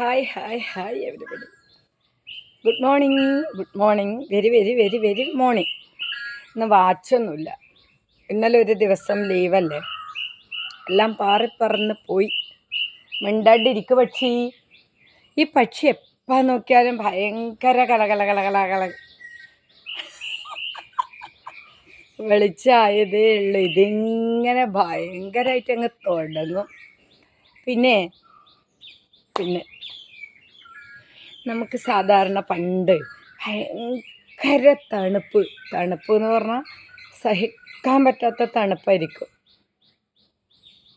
Hi hi hi everybody good morning good morning very very very very morning ഇന്ന് വാച്ചൊന്നുമില്ല. ഇന്നലെ ഒരു ദിവസം ലീവല്ലേ? എല്ലാം പാറിപ്പറന്ന് പോയി. മിണ്ടാണ്ടിരിക്കു പക്ഷി. ഈ പക്ഷി എപ്പോൾ നോക്കിയാലും ഭയങ്കര കലകല കലകല കല വെളിച്ചായതേ ഉള്ളൂ. ഇതിങ്ങനെ ഭയങ്കരമായിട്ട് അങ്ങ് തുടങ്ങും. പിന്നെ പിന്നെ നമുക്ക് സാധാരണ പണ്ട് ഭയങ്കര തണുപ്പ്. തണുപ്പ് എന്ന് പറഞ്ഞാൽ സഹിക്കാൻ പറ്റാത്ത തണുപ്പായിരിക്കും.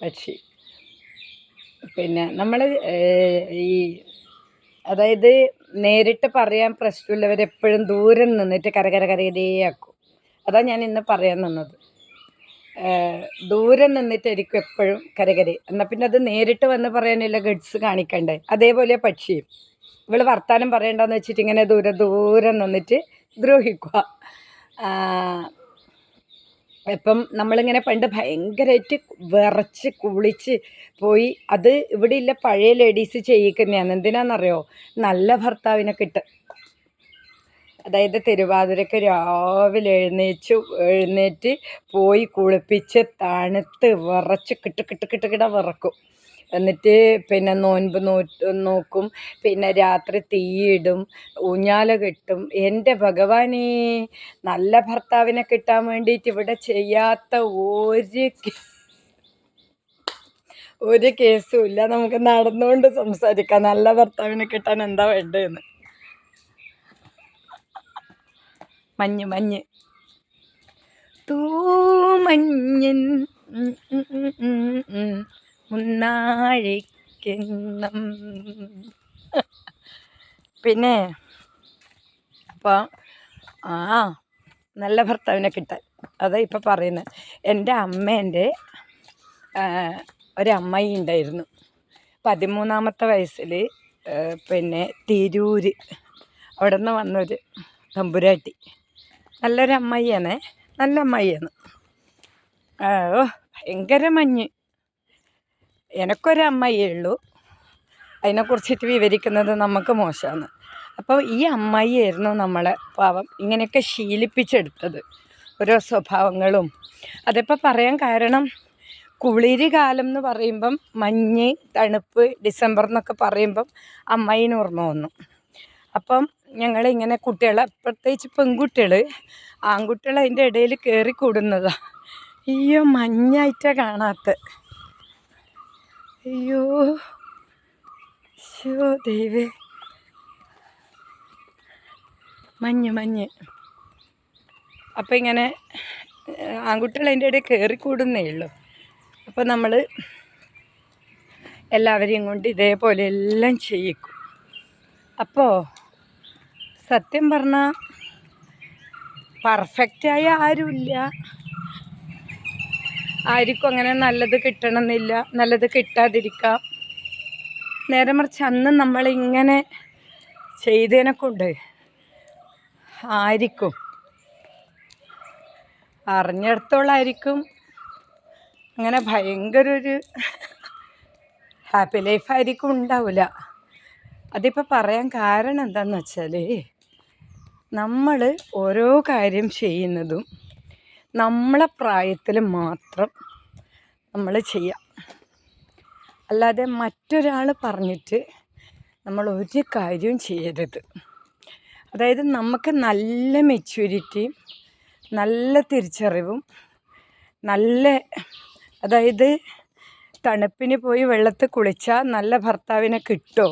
പക്ഷി പിന്നെ നമ്മൾ ഈ അതായത് നേരിട്ട് പറയാൻ പ്രശ്നമുള്ളവരെപ്പോഴും ദൂരം നിന്നിട്ട് കരകര കരകരയാക്കും അതാണ് ഞാൻ ഇന്ന് പറയാൻ നിന്നത്. ദൂരെ നിന്നിട്ടായിരിക്കും എപ്പോഴും കരകരി. എന്നാൽ പിന്നെ അത് നേരിട്ട് വന്ന് പറയാനില്ല ഗഡ്സ് കാണിക്കണ്ടേ. അതേപോലെ പക്ഷിയും ഇവൾ വർത്താനം പറയണ്ടെന്ന് വെച്ചിട്ട് ഇങ്ങനെ ദൂരെ ദൂരം നിന്നിട്ട് ദ്രോഹിക്കുക. ഇപ്പം നമ്മളിങ്ങനെ പണ്ട് ഭയങ്കരമായിട്ട് വിറച്ച് കുളിച്ച് പോയി. അത് ഇവിടെ ഇല്ല പഴയ ലേഡീസ് ചെയ്യിക്കുന്നതാണ്. എന്തിനാണെന്നറിയോ നല്ല ഭർത്താവിനെ കിട്ടും അതായത് തിരുവാതിരക്ക് രാവിലെ എഴുന്നേറ്റു എഴുന്നേറ്റ് പോയി കുളിപ്പിച്ച് തണുത്ത് വിറച്ച് കിട്ട് കിട്ട് കിട്ട് കിട വിറക്കും. എന്നിട്ട് പിന്നെ നോൻപ് നോ നോക്കും. പിന്നെ രാത്രി തീയിടും ഊഞ്ഞാല കിട്ടും. എന്റെ ഭഗവാനെ നല്ല ഭർത്താവിനെ കിട്ടാൻ വേണ്ടിയിട്ട് ഇവിടെ ചെയ്യാത്ത ഒരു ഒരു കേസും ഇല്ല. നമുക്ക് നടന്നുകൊണ്ട് സംസാരിക്കാം. നല്ല ഭർത്താവിനെ കിട്ടാൻ എന്താ വേണ്ടതെന്ന് മഞ്ഞ് മഞ്ഞ്. തൂമഞ്ഞൻ മുന്നാഴിക്കെന്നും പിന്നെ അപ്പോൾ ആ നല്ല ഭർത്താവിനെ കിട്ടാൻ. അതാ ഇപ്പം പറയുന്നത് എന്റെ അമ്മേന്റെ ഒരമ്മായി ഉണ്ടായിരുന്നു. പതിമൂന്നാമത്തെ വയസ്സിൽ പിന്നെ തിരൂര്. അവിടെ നിന്ന് വന്നൊരു തമ്പുരാട്ടി. നല്ലൊരു അമ്മയ്യാണേ നല്ല അമ്മയ്യാണ് ഓ ഭയങ്കര മഞ്ഞ്. എനക്കൊരു അമ്മയ്യേ ഉള്ളൂ. അതിനെക്കുറിച്ചിട്ട് വിവരിക്കുന്നത് നമുക്ക് മോശമാണ്. അപ്പോൾ ഈ അമ്മായിയായിരുന്നു നമ്മളെ പാവം ഇങ്ങനെയൊക്കെ ശീലിപ്പിച്ചെടുത്തത്. ഓരോ സ്വഭാവങ്ങളും. അതിപ്പോൾ പറയാൻ കാരണം കുളിരി കാലം എന്ന് പറയുമ്പം മഞ്ഞ് തണുപ്പ് ഡിസംബർ എന്നൊക്കെ പറയുമ്പം അമ്മയിന് ഓർമ്മ വന്നു. അപ്പം ഞങ്ങളിങ്ങനെ കുട്ടികളെ പ്രത്യേകിച്ച് പെൺകുട്ടികൾ ആൺകുട്ടികൾ അതിന്റെ ഇടയിൽ കയറി കൂടുന്നതാണ് അയ്യോ മഞ്ഞായിട്ടാണ് കാണാത്ത. അയ്യോ. ശോ ദൈവേ. മഞ്ഞ് മഞ്ഞ്. അപ്പം ഇങ്ങനെ ആൺകുട്ടികൾ അതിന്റെ ഇടയിൽ കയറി കൂടുന്നേ ഉള്ളൂ. അപ്പോൾ നമ്മൾ എല്ലാവരെയും കൊണ്ട് ഇതേപോലെ എല്ലാം ചെയ്യിക്കും. അപ്പോൾ സത്യം പറഞ്ഞാൽ പെർഫെക്റ്റായ ആരുമില്ല. ആർക്കും അങ്ങനെ നല്ലത് കിട്ടണമെന്നില്ല. നല്ലത് കിട്ടാതിരിക്കാം. നേരെ മറിച്ച് അന്ന് നമ്മളിങ്ങനെ ചെയ്തതിനെ കൊണ്ട് ആയിരിക്കും അറിഞ്ഞിടത്തോളായിരിക്കും അങ്ങനെ ഭയങ്കര ഒരു ഹാപ്പി ലൈഫായിരിക്കും ഉണ്ടാവില്ല. അതിപ്പോൾ പറയാൻ കാരണം എന്താണെന്ന് വെച്ചാൽ നമ്മൾ ഓരോ കാര്യം ചെയ്യുന്നതും നമ്മളെ പ്രായത്തിൽ മാത്രം നമ്മൾ ചെയ്യാം. അല്ലാതെ മറ്റൊരാൾ പറഞ്ഞിട്ട് നമ്മൾ ഒരു കാര്യവും ചെയ്യരുത്. അതായത് നമുക്ക് നല്ല മെച്യൂരിറ്റിയും നല്ല തിരിച്ചറിവും നല്ല അതായത് തണുപ്പിന് പോയി വെള്ളത്തിൽ കുളിച്ചാൽ നല്ല ഭർത്താവിനെ കിട്ടോ?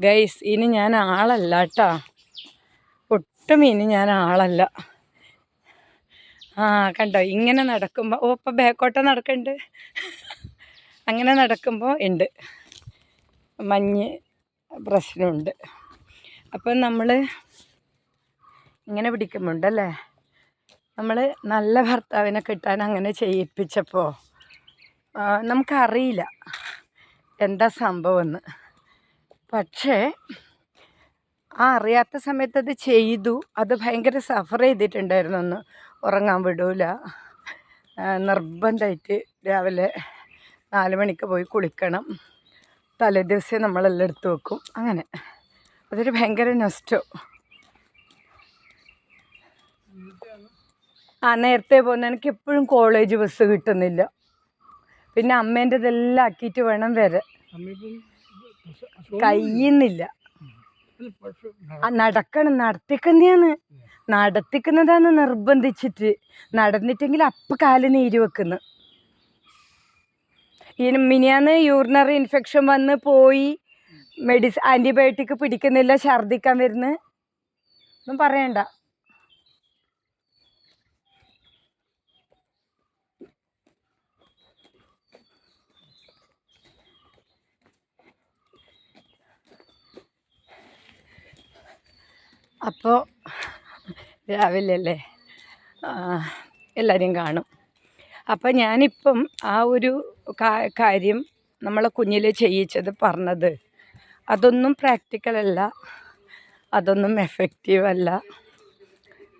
ഗൈസ് ഇനി ഞാൻ ആളല്ല കേട്ടോ. ഒട്ടും ഞാൻ ആളല്ല. ആ കണ്ടോ? ഇങ്ങനെ നടക്കുമ്പോൾ ഓ ഇപ്പം ബാക്കോട്ട നടക്കുന്നുണ്ട് അങ്ങനെ നടക്കുമ്പോൾ ഉണ്ട് മഞ്ഞ് പ്രശ്നമുണ്ട്. അപ്പം നമ്മൾ ഇങ്ങനെ പിടിക്കുമ്പോണ്ടല്ലേ? നമ്മൾ നല്ല ഭർത്താവിനെ കിട്ടാൻ അങ്ങനെ ചെയ്യിപ്പിച്ചപ്പോൾ നമുക്കറിയില്ല എന്താ സംഭവമെന്ന് പക്ഷേ ആ അറിയാത്ത സമയത്ത് അത് ചെയ്തു. അത് ഭയങ്കര സഫർ ചെയ്തിട്ടുണ്ടായിരുന്നു ഒന്ന് ഉറങ്ങാൻ വിടൂല. നിർബന്ധമായിട്ട് രാവിലെ നാല് മണിക്ക് പോയി കുളിക്കണം. തലേദിവസം നമ്മളെല്ലാം എടുത്ത് വെക്കും. അങ്ങനെ. അതൊരു ഭയങ്കര നഷ്ടോ. ആ നേരത്തെ പോകുന്ന എനിക്ക് എപ്പോഴും കോളേജ് ബസ് കിട്ടുന്നില്ല. പിന്നെ അമ്മേന്റെതെല്ലാം ആക്കിയിട്ട് വേണം വരെ. കഴിയുന്നില്ല ആ നടക്കണം. നടത്തിക്കുന്നതാണ്. നടത്തിക്കുന്നതാണ് നിർബന്ധിച്ചിട്ട്. നടന്നിട്ടെങ്കിൽ അപ്പം കാൽ നീര് വെക്കുന്നു. ഈ മിനിയാന്ന് യൂറിനറി ഇൻഫെക്ഷൻ വന്ന് പോയി മെഡിസിൻ ആന്റിബയോട്ടിക് പിടിക്കുന്നില്ല ഛർദ്ദിക്കാൻ വരുന്നു. ഒന്നും പറയണ്ട. അപ്പോൾ രാവിലെ അല്ലേ എല്ലാവരെയും കാണും. അപ്പം ഞാനിപ്പം ആ ഒരു കാര്യം നമ്മളെ കുഞ്ഞിൽ ചെയ്യിച്ചത് പറഞ്ഞത് അതൊന്നും പ്രാക്ടിക്കലല്ല അതൊന്നും എഫക്റ്റീവ് അല്ല.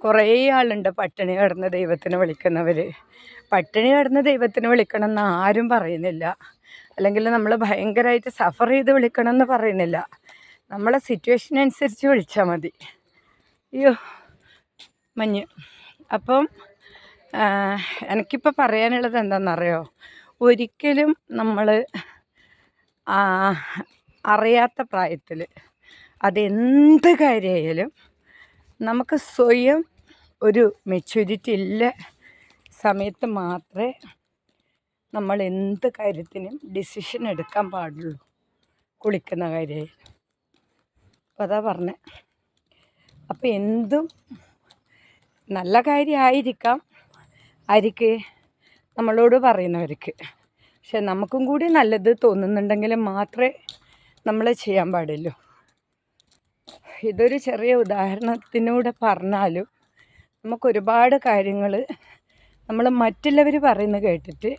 കുറേ ആളുണ്ട് പട്ടിണി കിടന്ന് ദൈവത്തിന് വിളിക്കുന്നവർ പട്ടിണി കിടന്ന് ദൈവത്തിന് വിളിക്കണം എന്ന് ആരും പറയുന്നില്ല. അല്ലെങ്കിൽ നമ്മൾ ഭയങ്കരമായിട്ട് സഫർ ചെയ്ത് വിളിക്കണം എന്ന് പറയുന്നില്ല. നമ്മളെ സിറ്റുവേഷൻ അനുസരിച്ച് വിളിച്ചാൽ മതി. അയ്യോ മഞ്ഞ്. അപ്പം എനിക്കിപ്പോൾ പറയാനുള്ളത് എന്താണെന്നറിയോ ഒരിക്കലും നമ്മൾ അറിയാത്ത പ്രായത്തിൽ അതെന്ത് കാര്യമായാലും നമുക്ക് സ്വയം ഒരു മെച്യൂരിറ്റി ഇല്ല സമയത്ത് മാത്രമേ നമ്മൾ എന്ത് കാര്യത്തിനും ഡിസിഷൻ എടുക്കാൻ പാടുള്ളൂ. കുളിക്കുന്ന കാര്യമായി അപ്പോൾ അതാ പറഞ്ഞത് അപ്പോൾ എന്തും നല്ല കാര്യമായിരിക്കാം ആർക്ക് നമ്മളോട് പറയുന്നവർക്ക്. പക്ഷെ നമുക്കും കൂടി നല്ലത് തോന്നുന്നുണ്ടെങ്കിൽ മാത്രമേ നമ്മൾ ചെയ്യാൻ പാടുള്ളൂ. ഇതൊരു ചെറിയ ഉദാഹരണത്തിനൂടെ പറഞ്ഞാലും നമുക്കൊരുപാട് കാര്യങ്ങൾ നമ്മൾ മറ്റുള്ളവർ പറയുന്നത് കേട്ടിട്ട്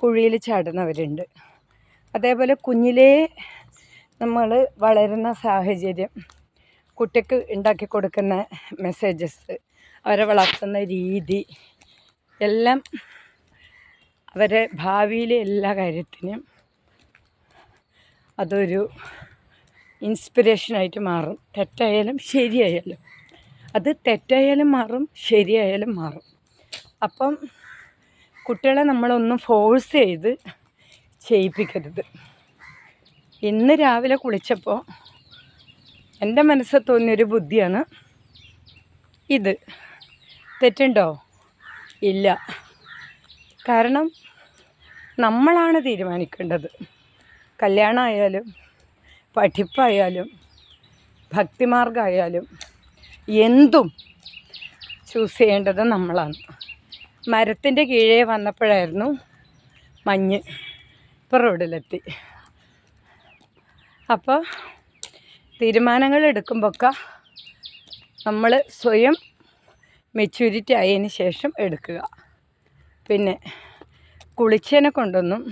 കുഴിയിൽ ചാടുന്നവരുണ്ട്. അതേപോലെ കുഞ്ഞിലേ നമ്മൾ വളരുന്ന സാഹചര്യം കുട്ടിക്ക് ഉണ്ടാക്കി കൊടുക്കുന്ന മെസ്സേജസ് അവരെ വളർത്തുന്ന രീതി എല്ലാം അവരെ ഭാവിയിലെ എല്ലാ കാര്യത്തിനും അതൊരു ഇൻസ്പിറേഷനായിട്ട് മാറും. തെറ്റായാലും ശരിയായാലും. അത് തെറ്റായാലും മാറും ശരിയായാലും മാറും. അപ്പം കുട്ടികളെ നമ്മളൊന്നും ഫോഴ്സ് ചെയ്ത് ചെയ്യിപ്പിക്കരുത്. ഇന്ന് രാവിലെ കുളിച്ചപ്പോൾ എന്റെ മനസ്സിൽ തോന്നിയൊരു ബുദ്ധിയാണ് ഇത്. തെറ്റുണ്ടോ? ഇല്ല. കാരണം നമ്മളാണ് തീരുമാനിക്കേണ്ടത്. കല്യാണമായാലും പഠിപ്പായാലും ഭക്തിമാർഗമായാലും എന്തും ചൂസ് ചെയ്യേണ്ടത് നമ്മളാണ്. മരത്തിന്റെ കീഴേ വന്നപ്പോഴായിരുന്നു മഞ്ഞ് ഇപ്പോൾ റോഡിലെത്തി. അപ്പോൾ തീരുമാനങ്ങൾ എടുക്കുമ്പോഴൊക്കെ നമ്മൾ സ്വയം മെച്യൂരിറ്റി ആയതിന് ശേഷം എടുക്കുക. പിന്നെ കുളിച്ചതിനെ കൊണ്ടൊന്നും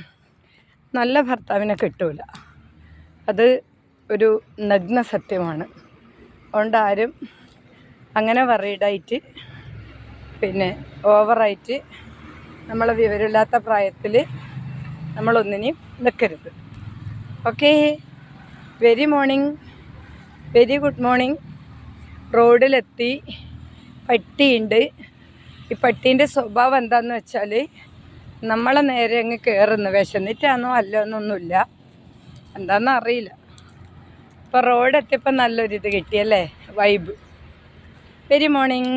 നല്ല ഭർത്താവിനെ കിട്ടൂല. അത് ഒരു നഗ്ന സത്യമാണ്. അതുകൊണ്ട് ആരും അങ്ങനെ വറീഡായിട്ട് പിന്നെ ഓവറായിട്ട് നമ്മളെ വിവരമില്ലാത്ത പ്രായത്തിൽ നമ്മളൊന്നിനെയും നിൽക്കരുത് okay very morning very good morning. റോഡിലെത്തി. പട്ടിയുണ്ട്. ഈ പട്ടീന്റെ സ്വഭാവം എന്താന്ന് വെച്ചാൽ നമ്മളെ നേരെ അങ്ങ് കയറുന്നു വിശന്നിട്ടാണോ അല്ലോ എന്നൊന്നുമില്ല. എന്താണെന്ന് അറിയില്ല. ഇപ്പോൾ റോഡെത്തിയപ്പോൾ നല്ലൊരിത് കിട്ടിയല്ലേ? വൈബ്. Very morning.